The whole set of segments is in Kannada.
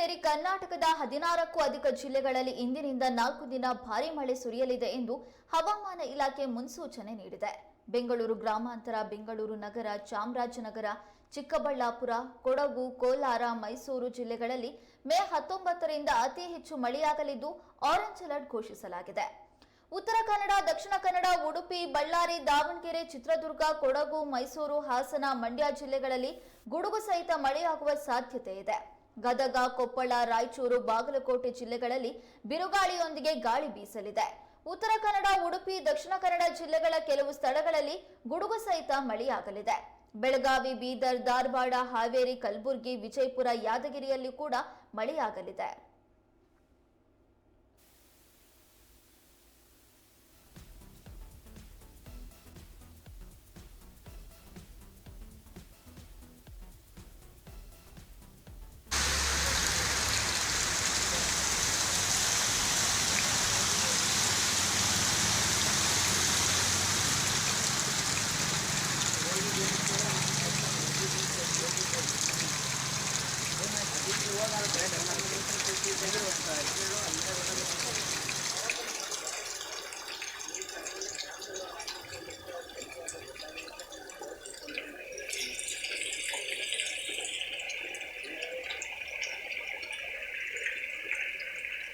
ಸೇರಿ ಕರ್ನಾಟಕದ ಹದಿನಾರಕ್ಕೂ ಅಧಿಕ ಜಿಲ್ಲೆಗಳಲ್ಲಿ ಇಂದಿನಿಂದ ನಾಲ್ಕು ದಿನ ಭಾರಿ ಮಳೆ ಸುರಿಯಲಿದೆ ಎಂದು ಹವಾಮಾನ ಇಲಾಖೆ ಮುನ್ಸೂಚನೆ ನೀಡಿದೆ. ಬೆಂಗಳೂರು ಗ್ರಾಮಾಂತರ, ಬೆಂಗಳೂರು ನಗರ, ಚಾಮರಾಜನಗರ, ಚಿಕ್ಕಬಳ್ಳಾಪುರ, ಕೊಡಗು, ಕೋಲಾರ, ಮೈಸೂರು ಜಿಲ್ಲೆಗಳಲ್ಲಿ ಮೇ ಹತ್ತೊಂಬತ್ತರಿಂದ ಅತಿ ಹೆಚ್ಚು ಮಳೆಯಾಗಲಿದ್ದು ಆರೆಂಜ್ ಅಲರ್ಟ್ ಘೋಷಿಸಲಾಗಿದೆ. ಉತ್ತರ ಕನ್ನಡ, ದಕ್ಷಿಣ ಕನ್ನಡ, ಉಡುಪಿ, ಬಳ್ಳಾರಿ, ದಾವಣಗೆರೆ, ಚಿತ್ರದುರ್ಗ, ಕೊಡಗು, ಮೈಸೂರು, ಹಾಸನ, ಮಂಡ್ಯ ಜಿಲ್ಲೆಗಳಲ್ಲಿ ಗುಡುಗು ಸಹಿತ ಮಳೆಯಾಗುವ ಸಾಧ್ಯತೆ ಇದೆ. ಗದಗ, ಕೊಪ್ಪಳ, ರಾಯಚೂರು, ಬಾಗಲಕೋಟೆ ಜಿಲ್ಲೆಗಳಲ್ಲಿ ಬಿರುಗಾಳಿಯೊಂದಿಗೆ ಗಾಳಿ ಬೀಸಲಿದೆ. ಉತ್ತರ ಕನ್ನಡ, ಉಡುಪಿ, ದಕ್ಷಿಣ ಕನ್ನಡ ಜಿಲ್ಲೆಗಳ ಕೆಲವು ಸ್ಥಳಗಳಲ್ಲಿ ಗುಡುಗು ಸಹಿತ ಮಳೆಯಾಗಲಿದೆ. ಬೆಳಗಾವಿ, ಬೀದರ್, ಧಾರವಾಡ, ಹಾವೇರಿ, ಕಲಬುರಗಿ, ವಿಜಯಪುರ, ಯಾದಗಿರಿಯಲ್ಲಿ ಕೂಡ ಮಳೆಯಾಗಲಿದೆ.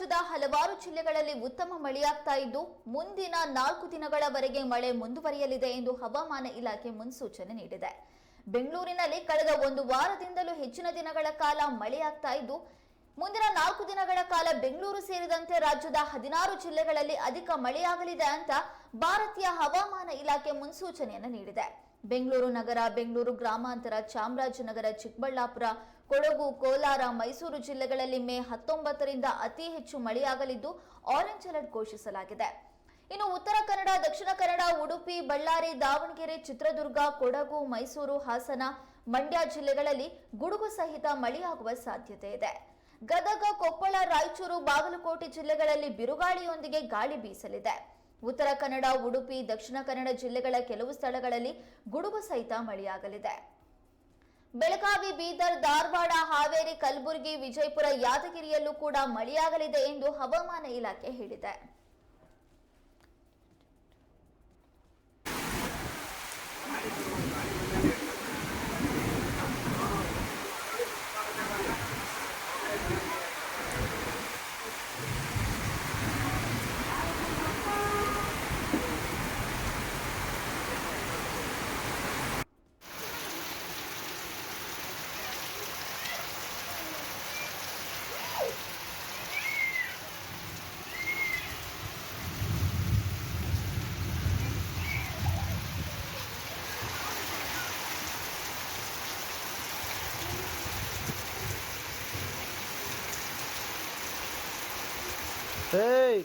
ರಾಜ್ಯದ ಹಲವಾರು ಜಿಲ್ಲೆಗಳಲ್ಲಿ ಉತ್ತಮ ಮಳೆಯಾಗ್ತಾ ಇದ್ದು, ಮುಂದಿನ ನಾಲ್ಕು ದಿನಗಳವರೆಗೆ ಮಳೆ ಮುಂದುವರಿಯಲಿದೆ ಎಂದು ಹವಾಮಾನ ಇಲಾಖೆ ಮುನ್ಸೂಚನೆ ನೀಡಿದೆ. ಬೆಂಗಳೂರಿನಲ್ಲಿ ಕಳೆದ ಒಂದು ವಾರದಿಂದಲೂ ಹೆಚ್ಚಿನ ದಿನಗಳ ಕಾಲ ಮಳೆಯಾಗ್ತಾ ಇದ್ದು, ಮುಂದಿನ ನಾಲ್ಕು ದಿನಗಳ ಕಾಲ ಬೆಂಗಳೂರು ಸೇರಿದಂತೆ ರಾಜ್ಯದ ಹದಿನಾರು ಜಿಲ್ಲೆಗಳಲ್ಲಿ ಅಧಿಕ ಮಳೆಯಾಗಲಿದೆ ಅಂತ ಭಾರತೀಯ ಹವಾಮಾನ ಇಲಾಖೆ ಮುನ್ಸೂಚನೆಯನ್ನು ನೀಡಿದೆ. ಬೆಂಗಳೂರು ನಗರ, ಬೆಂಗಳೂರು ಗ್ರಾಮಾಂತರ, ಚಾಮರಾಜನಗರ, ಚಿಕ್ಕಬಳ್ಳಾಪುರ, ಕೊಡಗು, ಕೋಲಾರ, ಮೈಸೂರು ಜಿಲ್ಲೆಗಳಲ್ಲಿ ಮೇ ಹತ್ತೊಂಬತ್ತರಿಂದ ಅತಿ ಹೆಚ್ಚು ಮಳೆಯಾಗಲಿದ್ದು ಆರೆಂಜ್ ಅಲರ್ಟ್ ಘೋಷಿಸಲಾಗಿದೆ. ಇನ್ನು ಉತ್ತರ ಕನ್ನಡ, ದಕ್ಷಿಣ ಕನ್ನಡ, ಉಡುಪಿ, ಬಳ್ಳಾರಿ, ದಾವಣಗೆರೆ, ಚಿತ್ರದುರ್ಗ, ಕೊಡಗು, ಮೈಸೂರು, ಹಾಸನ, ಮಂಡ್ಯ ಜಿಲ್ಲೆಗಳಲ್ಲಿ ಗುಡುಗು ಸಹಿತ ಮಳೆಯಾಗುವ ಸಾಧ್ಯತೆ ಇದೆ. ಗದಗ, ಕೊಪ್ಪಳ, ರಾಯಚೂರು, ಬಾಗಲಕೋಟೆ ಜಿಲ್ಲೆಗಳಲ್ಲಿ ಬಿರುಗಾಳಿಯೊಂದಿಗೆ ಗಾಳಿ ಬೀಸಲಿದೆ. ಉತ್ತರ ಕನ್ನಡ, ಉಡುಪಿ, ದಕ್ಷಿಣ ಕನ್ನಡ ಜಿಲ್ಲೆಗಳ ಕೆಲವು ಸ್ಥಳಗಳಲ್ಲಿ ಗುಡುಗು ಸಹಿತ ಮಳೆಯಾಗಲಿದೆ. ಬೆಳಗಾವಿ, ಬೀದರ್, ಧಾರವಾಡ, ಹಾವೇರಿ, ಕಲಬುರಗಿ, ವಿಜಯಪುರ, ಯಾದಗಿರಿಯಲ್ಲೂ ಕೂಡ ಮಳೆಯಾಗಲಿದೆ ಎಂದು ಹವಾಮಾನ ಇಲಾಖೆ ಹೇಳಿದೆ. Hey!